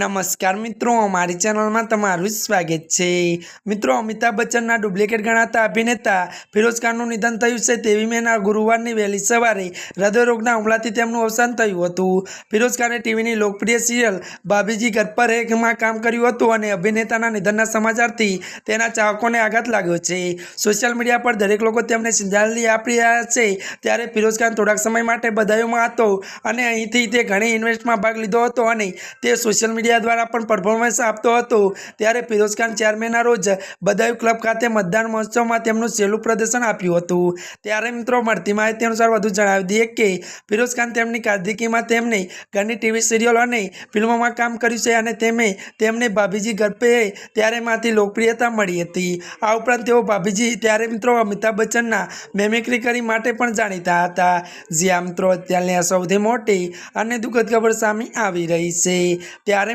નમસ્કાર મિત્રો, અમારી ચેનલમાં તમારું સ્વાગત છે. મિત્રો, અમિતાભ બચ્ચનના ડુપ્લિકેટ ગણાતા અભિનેતા ફિરોઝ ખાનનું નિધન થયું છે તેવી મેના ગુરુવારની વહેલી સવારે હૃદયરોગના હુમલાથી તેમનું અવસાન થયું હતું. ફિરોઝ ખાને ટીવીની લોકપ્રિય સિરિયલ ભાભીજી ઘર પર એકમાં કામ કર્યું હતું અને અભિનેતાના નિધનના સમાચારથી તેના ચાહકોને આઘાત લાગ્યો છે. સોશિયલ મીડિયા પર દરેક લોકો તેમને શ્રદ્ધાંજલિ આપી રહ્યા છે ત્યારે ફિરોઝ ખાન થોડાક સમય માટે બધાઈઓમાં હતો અને અહીંથી તે ઘણી ઇન્વેસ્ટમાં ભાગ લીધો હતો અને તે સોશિયલ મીડિયા દ્વારા પણ પરફોર્મન્સ આપતો હતો. ત્યારે ફિરોઝ ખાન ચેરમેનના રોજ બદાયુ ક્લબ ખાતે મતદાન મહોત્સવમાં તેમનું સહેલું પ્રદર્શન આપ્યું હતું. ત્યારે મિત્રો મળતી માહિતી અનુસાર વધુ જણાવી દઈએ કે ફિરોઝ ખાન તેમની કારકિર્દીમાં તેમને ઘણી ટીવી સિરિયલો અને ફિલ્મોમાં કામ કર્યું છે અને તેમે તેમને ભાભીજી ગર્ભે ત્યારેમાંથી લોકપ્રિયતા મળી હતી. આ ઉપરાંત તેઓ ભાભીજી ત્યારે મિત્રો અમિતાભ બચ્ચનના મેમિક્રી કરી માટે પણ જાણીતા હતા. જ્યાં મિત્રો, અત્યારની આ સૌથી મોટી અને દુઃખદ ખબર સામે આવી રહી છે. ત્યારે